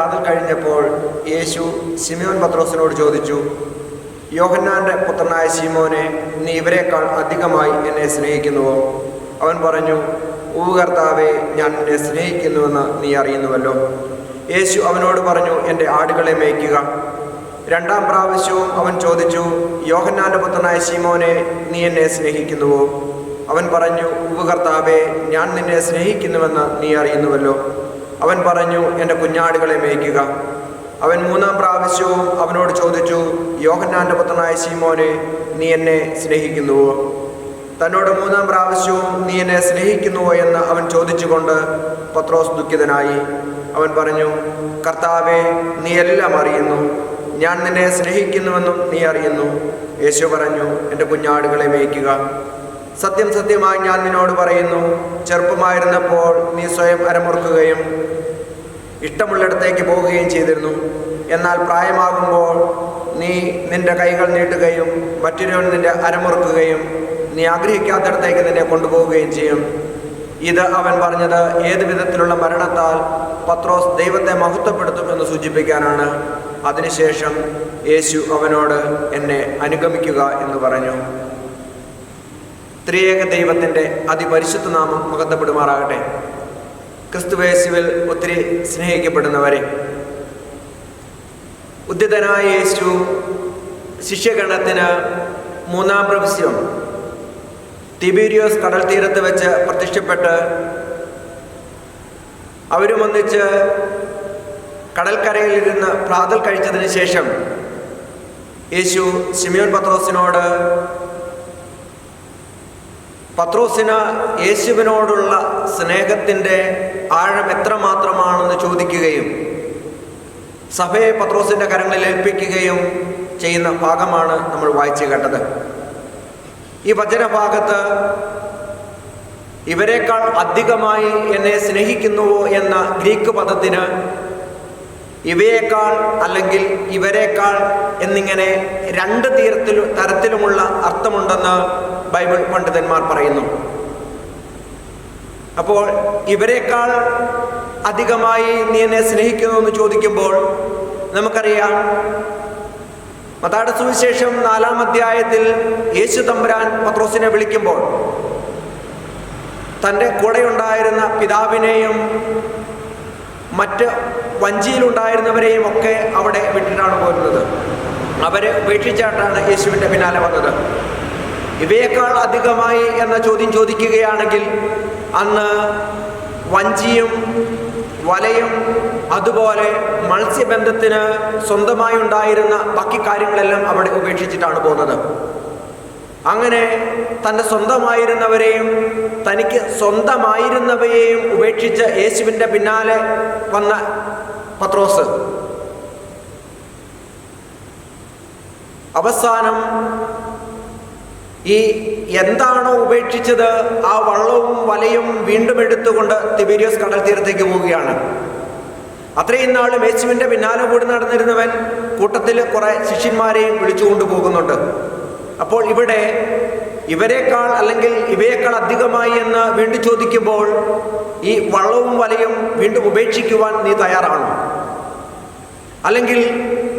അവരുടെ കഴിഞ്ഞപ്പോൾ യേശു സിമിയോൻ പത്രോസിനോട് ചോദിച്ചു യോഹന്നാന്റെ പുത്രനായ ശിമോനെ നീ ഇവരെക്കാൾ അധികമായി എന്നെ സ്നേഹിക്കുന്നുവോ? അവൻ പറഞ്ഞു ഊ കർത്താവെ ഞാൻ നിന്നെ സ്നേഹിക്കുന്നുവെന്ന് നീ അറിയുന്നുവല്ലോ. യേശു അവനോട് പറഞ്ഞു എന്റെ ആടുകളെ മേയ്ക്കുക. രണ്ടാം പ്രാവശ്യവും അവൻ ചോദിച്ചു യോഹന്നാന്റെ പുത്രനായ ശിമോനെ നീ എന്നെ സ്നേഹിക്കുന്നുവോ? അവൻ പറഞ്ഞു ഉപകർത്താവെ ഞാൻ നിന്നെ സ്നേഹിക്കുന്നുവെന്ന് നീ അറിയുന്നുവല്ലോ. അവൻ പറഞ്ഞു എന്റെ കുഞ്ഞാടുകളെ മേയ്ക്കുക. അവൻ മൂന്നാം പ്രാവശ്യവും അവനോട് ചോദിച്ചു യോഹന്നാന്റെ പുത്രനായ ശീമോനെ നീ എന്നെ സ്നേഹിക്കുന്നുവോ? തന്നോട് മൂന്നാം പ്രാവശ്യവും നീ എന്നെ സ്നേഹിക്കുന്നുവോ? എന്ന് അവൻ ചോദിച്ചുകൊണ്ട് പത്രോസ് ദുഃഖിതനായി. അവൻ പറഞ്ഞു കർത്താവെ നീ എല്ലാം അറിയുന്നു. ഞാൻ നിന്നെ സ്നേഹിക്കുന്നുവെന്നും നീ അറിയുന്നു. യേശു പറഞ്ഞു എന്റെ കുഞ്ഞാടുകളെ മേയ്ക്കുക. സത്യം സത്യമായി ഞാൻ നിന്നോട് പറയുന്നു ചെറുപ്പമായിരുന്നപ്പോൾ നീ സ്വയം അരമുറുക്കുകയും ഇഷ്ടമുള്ളിടത്തേക്ക് പോവുകയും ചെയ്തിരുന്നു. എന്നാൽ പ്രായമാകുമ്പോൾ നീ നിന്റെ കൈകൾ നീട്ടുകയും മറ്റൊരുവൻ നിന്റെ അരമുറുക്കുകയും നീ ആഗ്രഹിക്കാത്തിടത്തേക്ക് നിന്നെ കൊണ്ടുപോവുകയും ചെയ്യും. ഇത് അവൻ പറഞ്ഞത് ഏത് വിധത്തിലുള്ള മരണത്താൽ പത്രോസ് ദൈവത്തെ മഹത്വപ്പെടുത്തുമെന്ന് സൂചിപ്പിക്കാനാണ്. അതിനുശേഷം യേശു അവനോട് എന്നെ അനുഗമിക്കുക എന്ന് പറഞ്ഞു. ത്രിയേക ദൈവത്തിന്റെ അതിപരിശുദ്ധ നാമം മുഖത്തപ്പെടുമാറാകട്ടെ ക്രിസ്തുവേശുവിൽ ഒത്തിരി സ്നേഹിക്കപ്പെടുന്നവരെ ഉദ്യതനായ യേശു ശിഷ്യഗണത്തിന് മൂന്നാം പ്രവശ്യം തിബീരിയോസ് കടൽ തീരത്ത് വെച്ച് പ്രത്യക്ഷപ്പെട്ട് അവരുമൊന്നിച്ച് കടൽക്കരയിലിരുന്ന് പ്രാതൽ കഴിച്ചതിന് ശേഷം യേശു സിമിയോൻ പത്രോസിനോട് പത്രോസിന് യേശുവിനോടുള്ള സ്നേഹത്തിന്റെ ആഴം എത്രമാത്രമാണെന്ന് ചോദിക്കുകയും സഭയെ പത്രോസിന്റെ കരങ്ങളിൽ ഏൽപ്പിക്കുകയും ചെയ്യുന്ന ഭാഗമാണ് നമ്മൾ വായിച്ചു കേട്ടത്. ഈ വചനഭാഗത്ത് ഇവരെക്കാൾ അധികമായി എന്നെ സ്നേഹിക്കുന്നുവോ എന്ന ഗ്രീക്ക് പദത്തിന് ഇവയേക്കാൾ അല്ലെങ്കിൽ ഇവരെക്കാൾ എന്നിങ്ങനെ രണ്ട് തീരത്തിൽ തരത്തിലുമുള്ള അർത്ഥമുണ്ടെന്ന് ബൈബിൾ പണ്ഡിതന്മാർ പറയുന്നു. അപ്പോൾ ഇവരെക്കാൾ അധികമായി നീ എന്നെ സ്നേഹിക്കുന്നു എന്ന് ചോദിക്കുമ്പോൾ നമുക്കറിയാം മതാട സുവിശേഷം നാലാം അധ്യായത്തിൽ യേശു തമ്പുരാൻ പത്രോസിനെ വിളിക്കുമ്പോൾ തന്റെ കൂടെയുണ്ടായിരുന്ന പിതാവിനെയും മറ്റ് വഞ്ചിയിലുണ്ടായിരുന്നവരെയും ഒക്കെ അവിടെ വിട്ടിട്ടാണ് പോരുന്നത്. അവരെ ഉപേക്ഷിച്ചായിട്ടാണ് യേശുവിന്റെ പിന്നാലെ വന്നത്. ഇവയേക്കാൾ അധികമായി എന്ന ചോദ്യം ചോദിക്കുകയാണെങ്കിൽ അന്ന് വഞ്ചിയും വലയും അതുപോലെ മത്സ്യബന്ധത്തിന് സ്വന്തമായി ഉണ്ടായിരുന്ന ബാക്കി കാര്യങ്ങളെല്ലാം അവിടെ ഉപേക്ഷിച്ചിട്ടാണ് പോകുന്നത്. അങ്ങനെ തന്റെ സ്വന്തമായിരുന്നവരെയും തനിക്ക് സ്വന്തമായിരുന്നവയെയും ഉപേക്ഷിച്ച് യേശുവിന്റെ പിന്നാലെ വന്ന പത്രോസ്. അവസാനം ഈ എന്താണോ ഉപേക്ഷിച്ചത് ആ വള്ളവും വലയും വീണ്ടും എടുത്തുകൊണ്ട് തിബീരിയസ് കടൽ തീരത്തേക്ക് പോവുകയാണ്. അത്രയും നാളും യേശുവിന്റെ പിന്നാലെ കൂടി നടന്നിരുന്നവൻ കൂട്ടത്തിൽ കുറേ ശിഷ്യന്മാരെയും വിളിച്ചുകൊണ്ട് പോകുന്നുണ്ട്. അപ്പോൾ ഇവിടെ ഇവരെക്കാൾ അല്ലെങ്കിൽ ഇവയേക്കാൾ അധികമായി എന്ന് വീണ്ടും ചോദിക്കുമ്പോൾ ഈ വള്ളവും വലയും വീണ്ടും ഉപേക്ഷിക്കുവാൻ നീ തയ്യാറാണോ? അല്ലെങ്കിൽ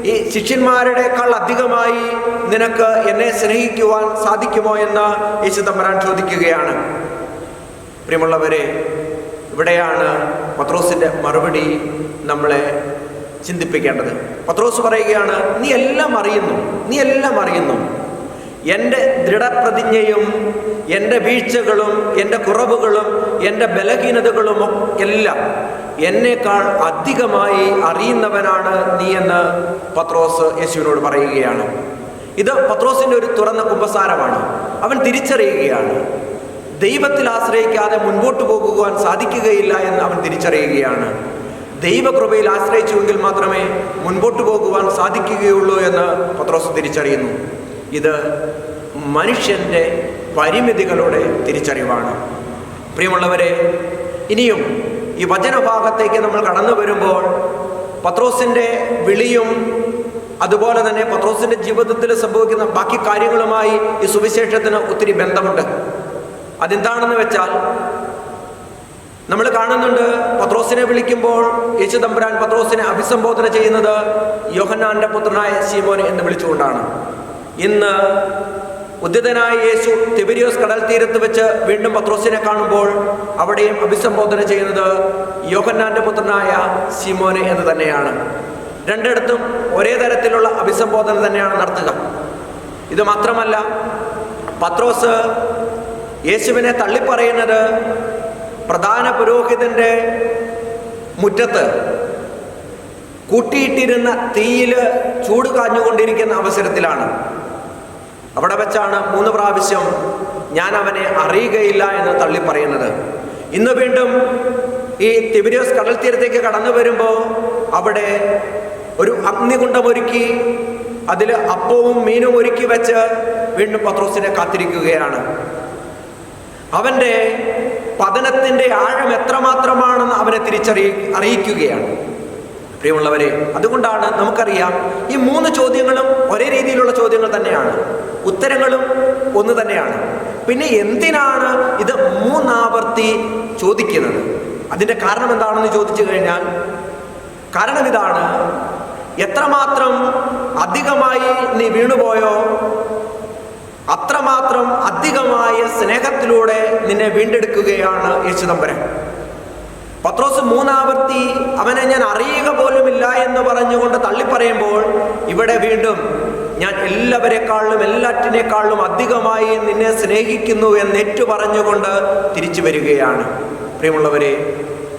ഈ ശിഷ്യന്മാരുടെക്കാൾ അധികമായി നിനക്ക് എന്നെ സ്നേഹിക്കുവാൻ സാധിക്കുമോ എന്ന് യേശു തമ്പരാൻ ചോദിക്കുകയാണ്. പ്രിയമുള്ളവരെ ഇവിടെയാണ് പത്രോസിന്റെ മറുപടി നമ്മളെ ചിന്തിപ്പിക്കേണ്ടത്. പത്രോസ് പറയുകയാണ് നീ എല്ലാം അറിയുന്നു നീ എല്ലാം അറിയുന്നു. എന്റെ ദൃഢപ്രതിജ്ഞയും എന്റെ വീഴ്ചകളും എന്റെ കുറവുകളും എന്റെ ബലഹീനതകളും എല്ലാം എന്നേക്കാൾ അധികമായി അറിയുന്നവനാണ് നീ എന്ന് പത്രോസ് യേശുവിനോട് പറയുകയാണ്. ഇത് പത്രോസിന്റെ ഒരു തുറന്ന കുമ്പസാരമാണ്. അവൻ തിരിച്ചറിയുകയാണ്. ദൈവത്തിൽ ആശ്രയിക്കാതെ മുൻപോട്ട് പോകുവാൻ സാധിക്കുകയില്ല എന്ന് അവൻ തിരിച്ചറിയുകയാണ്. ദൈവകൃപയിൽ ആശ്രയിച്ചുവെങ്കിൽ മാത്രമേ മുൻപോട്ട് പോകുവാൻ സാധിക്കുകയുള്ളൂ എന്ന് പത്രോസ് തിരിച്ചറിയുന്നു. ഇത് മനുഷ്യന്റെ പരിമിതികളുടെ തിരിച്ചറിവാണ് പ്രിയമുള്ളവരെ ഇനിയും ഈ വചനഭാഗത്തേക്ക് നമ്മൾ കടന്നു വരുമ്പോൾ പത്രോസിന്റെ വിളിയും അതുപോലെ തന്നെ പത്രോസിന്റെ ജീവിതത്തിൽ സംഭവിക്കുന്ന ബാക്കി കാര്യങ്ങളുമായി ഈ സുവിശേഷത്തിന് ഒത്തിരി ബന്ധമുണ്ട്. അതെന്താണെന്ന് വെച്ചാൽ നമ്മൾ കാണുന്നുണ്ട് പത്രോസിനെ വിളിക്കുമ്പോൾ യേശു തമ്പുരാൻ പത്രോസിനെ അഭിസംബോധന ചെയ്യുന്നത് യോഹന്നാന്റെ പുത്രനായ സീമോൻ എന്ന് വിളിച്ചുകൊണ്ടാണ്. ഇന്ന് ഉദ്യതനായ യേശു തിബിരിയോസ് കടൽ തീരത്ത് വെച്ച് വീണ്ടും പത്രോസിനെ കാണുമ്പോൾ അവിടെയും അഭിസംബോധന ചെയ്യുന്നത് യോഹന്നാന്റെ പുത്രനായ സിമോനെ എന്ന് തന്നെയാണ്. രണ്ടിടത്തും ഒരേ തരത്തിലുള്ള അഭിസംബോധന തന്നെയാണ് നടത്തുക. ഇത് മാത്രമല്ല പത്രോസ് യേശുവിനെ തള്ളിപ്പറയുന്നത് പ്രധാന പുരോഹിതന്റെ മുറ്റത്ത് കൂട്ടിയിട്ടിരുന്ന തീയിൽ ചൂട് കാഞ്ഞുകൊണ്ടിരിക്കുന്ന അവസരത്തിലാണ്. അവിടെ വെച്ചാണ് മൂന്ന് പ്രാവശ്യം ഞാൻ അവനെ അറിയുകയില്ല എന്ന് തള്ളി പറയുന്നത്. ഇന്ന് വീണ്ടും ഈ തിബിരിയോസ് കടൽ തീരത്തേക്ക് കടന്നു വരുമ്പോൾ അവിടെ ഒരു അഗ്നികുണ്ഡം ഒരുക്കി അതിൽ അപ്പവും മീനും ഒരുക്കി വെച്ച് വീണ്ടും പത്രോസിനെ കാത്തിരിക്കുകയാണ്. അവന്റെ പതനത്തിന്റെ ആഴം എത്രമാത്രമാണെന്ന് അവനെ തിരിച്ചറിയി അറിയിക്കുകയാണ്. പ്രിയമുള്ളവരെ അതുകൊണ്ടാണ് നമുക്കറിയാം ഈ മൂന്ന് ചോദ്യങ്ങളും ഒരേ രീതിയിലുള്ള ചോദ്യങ്ങൾ തന്നെയാണ്. ഉത്തരങ്ങളും ഒന്ന് തന്നെയാണ്. പിന്നെ എന്തിനാണ് ഇത് മൂന്നാവർത്തി ചോദിക്കുന്നത്? അതിന്റെ കാരണം എന്താണെന്ന് ചോദിച്ചു കഴിഞ്ഞാൽ കാരണം ഇതാണ്. എത്രമാത്രം അധികമായി നീ വീണുപോയോ? അത്രമാത്രം അധികമായ സ്നേഹത്തിലൂടെ നിന്നെ വീണ്ടെടുക്കുകയാണ് യേശുദമ്പരൻ പത്രോസ് മൂന്നാവർത്തി അവനെ ഞാൻ അറിയുക പോലുമില്ല എന്ന് പറഞ്ഞുകൊണ്ട് തള്ളിപ്പറയുമ്പോൾ ഇവിടെ വീണ്ടും ഞാൻ എല്ലാവരെക്കാളിലും എല്ലാറ്റിനേക്കാളിലും അധികമായി നിന്നെ സ്നേഹിക്കുന്നു എന്ന് ഏറ്റു പറഞ്ഞുകൊണ്ട് തിരിച്ചു വരികയാണ്. പ്രിയമുള്ളവരെ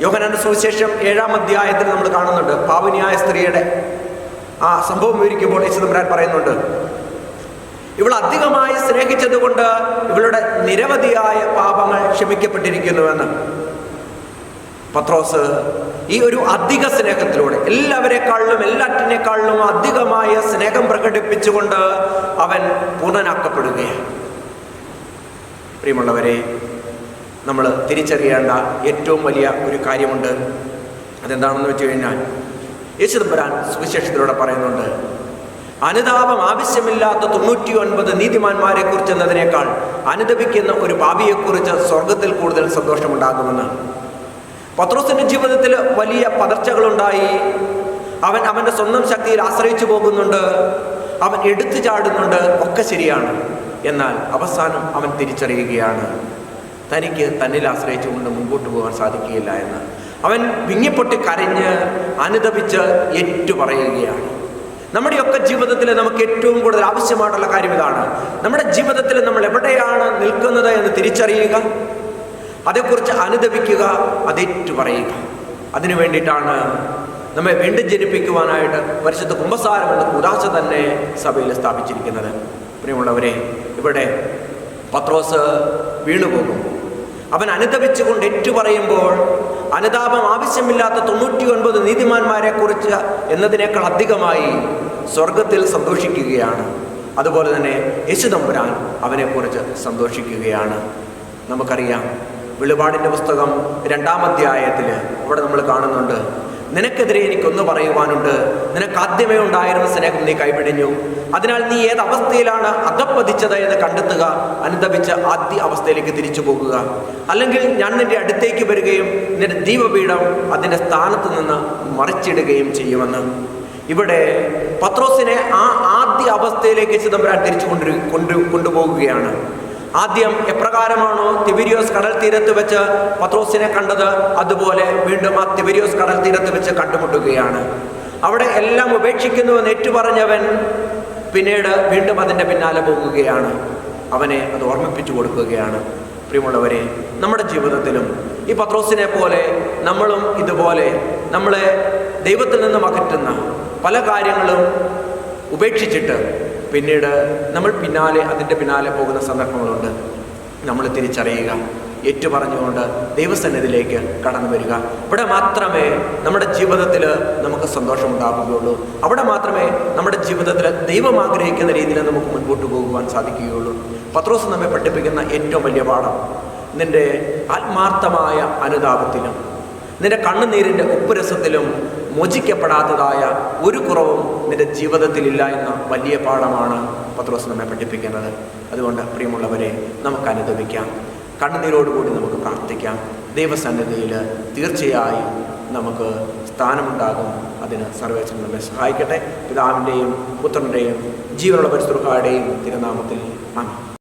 യോഹനാന്റെ സുവിശേഷം ഏഴാം അധ്യായത്തിൽ നമ്മൾ കാണുന്നുണ്ട്. പാവനിയായ സ്ത്രീയുടെ ആ സംഭവം വിവരിക്കുമ്പോൾ യേശുദമ്പരാൻ പറയുന്നുണ്ട് ഇവൾ അധികമായി സ്നേഹിച്ചതുകൊണ്ട് ഇവളുടെ നിരവധിയായ പാപങ്ങൾ ക്ഷമിക്കപ്പെട്ടിരിക്കുന്നുവെന്ന്. പത്രോസ് ഈ ഒരു അധിക സ്നേഹത്തിലൂടെ എല്ലാവരെക്കാളിലും എല്ലാറ്റിനേക്കാളിലും അധികമായ സ്നേഹം പ്രകടിപ്പിച്ചുകൊണ്ട് അവൻ പൂർണനാക്കപ്പെടുകയാണ്. പ്രിയമുള്ളവരെ നമ്മൾ തിരിച്ചറിയേണ്ട ഏറ്റവും വലിയ ഒരു കാര്യമുണ്ട്. അതെന്താണെന്ന് വെച്ച് കഴിഞ്ഞാൽ യേശുദമ്പരാൻ സുവിശേഷത്തിലൂടെ പറയുന്നുണ്ട് അനുതാപം ആവശ്യമില്ലാത്ത തൊണ്ണൂറ്റി ഒൻപത് നീതിമാന്മാരെ കുറിച്ച് എന്നതിനേക്കാൾ അനുദപിക്കുന്ന ഒരു ഭാവിയെക്കുറിച്ച് സ്വർഗത്തിൽ കൂടുതൽ സന്തോഷമുണ്ടാകുമെന്ന് പത്രോസിന്റെ ജീവിതത്തിൽ വലിയ പതർച്ചകളുണ്ടായി. അവൻ അവന്റെ സ്വന്തം ശക്തിയിൽ ആശ്രയിച്ചു പോകുന്നുണ്ട്. അവൻ എടുത്തു ചാടുന്നുണ്ട്. ഒക്കെ ശരിയാണ്. എന്നാൽ അവസാനം അവൻ തിരിച്ചറിയുകയാണ്. തനിക്ക് തന്നിൽ ആശ്രയിച്ചുകൊണ്ട് മുമ്പോട്ട് പോകാൻ സാധിക്കുകയില്ല എന്ന്. അവൻ വിങ്ങിപ്പൊട്ടി കരഞ്ഞ് അനുദപിച്ച് ഏറ്റു പറയുകയാണ്. നമ്മുടെയൊക്കെ ജീവിതത്തിൽ നമുക്ക് ഏറ്റവും കൂടുതൽ ആവശ്യമായിട്ടുള്ള കാര്യം ഇതാണ്. നമ്മുടെ ജീവിതത്തിൽ നമ്മൾ എവിടെയാണ് നിൽക്കുന്നത് എന്ന് തിരിച്ചറിയുക. അതേക്കുറിച്ച് അനുദപിക്കുക അതേറ്റു പറയുക അതിനു വേണ്ടിയിട്ടാണ് നമ്മെ വീണ്ടും ജനിപ്പിക്കുവാനായിട്ട് പരിശുദ്ധ കുംഭസാരം എന്ന തന്നെ സഭയിൽ സ്ഥാപിച്ചിരിക്കുന്നത്. പ്രിയമുള്ളവരെ ഇവിടെ പത്രോസ് വീണുപോകും അവൻ അനുദപിച്ചുകൊണ്ട് ഏറ്റു പറയുമ്പോൾ അനുതാപം ആവശ്യമില്ലാത്ത തൊണ്ണൂറ്റി ഒൻപത് നീതിമാന്മാരെ കുറിച്ച് എന്നതിനേക്കാൾ അധികമായി സ്വർഗത്തിൽ സന്തോഷിക്കുകയാണ്. അതുപോലെ തന്നെ യേശുദമ്പുരാൻ അവനെക്കുറിച്ച് സന്തോഷിക്കുകയാണ്. നമുക്കറിയാം വെളിപാടിന്റെ പുസ്തകം രണ്ടാം അധ്യായത്തിൽ ഇവിടെ നമ്മൾ കാണുന്നുണ്ട്. നിനക്കെതിരെ എനിക്കൊന്ന് പറയുവാനുണ്ട്. നിനക്ക് ആദ്യമേ ഉണ്ടായിരുന്ന സ്നേഹം നീ കൈപിടിഞ്ഞു. അതിനാൽ നീ ഏത് അവസ്ഥയിലാണ് അധപ്പതിച്ചത് എന്ന് കണ്ടെത്തുക. അനുദപിച്ച് ആദ്യ അവസ്ഥയിലേക്ക് തിരിച്ചു പോകുക. അല്ലെങ്കിൽ ഞാൻ നിന്റെ അടുത്തേക്ക് വരികയും നിന്റെ ദീപപീഠം അതിന്റെ സ്ഥാനത്ത് നിന്ന് മറിച്ചിടുകയും ചെയ്യുമെന്ന്. ഇവിടെ പത്രോസിനെ ആ ആദ്യ അവസ്ഥയിലേക്ക് ചിദംബരം തിരിച്ചു കൊണ്ടു കൊണ്ടുപോകുകയാണ്. ആദ്യം എപ്രകാരമാണോ തിബിരിയോസ് കടൽ തീരത്ത് വെച്ച് പത്രോസിനെ കണ്ടത്? അതുപോലെ വീണ്ടും ആ തിബിരിയോസ് കടൽ തീരത്ത് വെച്ച് കണ്ടുമുട്ടുകയാണ്. അവിടെ എല്ലാം ഉപേക്ഷിക്കുന്നുവെന്ന് ഏറ്റുപറഞ്ഞവൻ പിന്നീട് വീണ്ടും അതിന്റെ പിന്നാലെ പോകുകയാണ്. അവനെ അത് ഓർമ്മിപ്പിച്ചു കൊടുക്കുകയാണ്. പ്രിയമുള്ളവരെ നമ്മുടെ ജീവിതത്തിലും ഈ പത്രോസിനെ പോലെ നമ്മളും ഇതുപോലെ നമ്മളെ ദൈവത്തിൽ നിന്നും അകറ്റുന്ന പല കാര്യങ്ങളും ഉപേക്ഷിച്ചിട്ട് പിന്നീട് നമ്മൾ പിന്നാലെ അതിന്റെ പിന്നാലെ പോകുന്ന സന്ദർഭങ്ങളുണ്ട്. നമ്മൾ തിരിച്ചറിയുക ഏറ്റു പറഞ്ഞുകൊണ്ട് ദൈവസന്നിധിയിലേക്ക് കടന്നു വരിക. ഇവിടെ മാത്രമേ നമ്മുടെ ജീവിതത്തിൽ നമുക്ക് സന്തോഷമുണ്ടാകുകയുള്ളൂ. അവിടെ മാത്രമേ നമ്മുടെ ജീവിതത്തിൽ ദൈവം ആഗ്രഹിക്കുന്ന രീതിയിൽ നമുക്ക് മുൻപോട്ട് പോകുവാൻ സാധിക്കുകയുള്ളൂ. പത്രോസ് നമ്മെ പഠിപ്പിക്കുന്ന ഏറ്റവും വലിയ പാഠം നിന്റെ ആത്മാർത്ഥമായ അനുതാപത്തിലും നിന്റെ കണ്ണുനീരിന്റെ ഉപ്പുരസത്തിലും മോചിക്കപ്പെടാത്തതായ ഒരു കുറവും നിന്റെ ജീവിതത്തിലില്ല എന്ന വലിയ പാഠമാണ് പത്രോസ് നമ്മെ പഠിപ്പിക്കുന്നത്. അതുകൊണ്ട് പ്രിയമുള്ളവരെ നമുക്ക് അനുദപിക്കാം. കണ്ണുനീരോടുകൂടി നമുക്ക് പ്രാർത്ഥിക്കാം. ദൈവസന്നിധിയിൽ തീർച്ചയായും നമുക്ക് സ്ഥാനമുണ്ടാകും. അതിന് സർവേശ്വരൻ നമ്മെ സഹായിക്കട്ടെ. പിതാവിന്റെയും പുത്രന്റെയും ജീവനുള്ള പരിസ്ഥിതിയുടെയും തിരുനാമത്തിൽ ആമേൻ.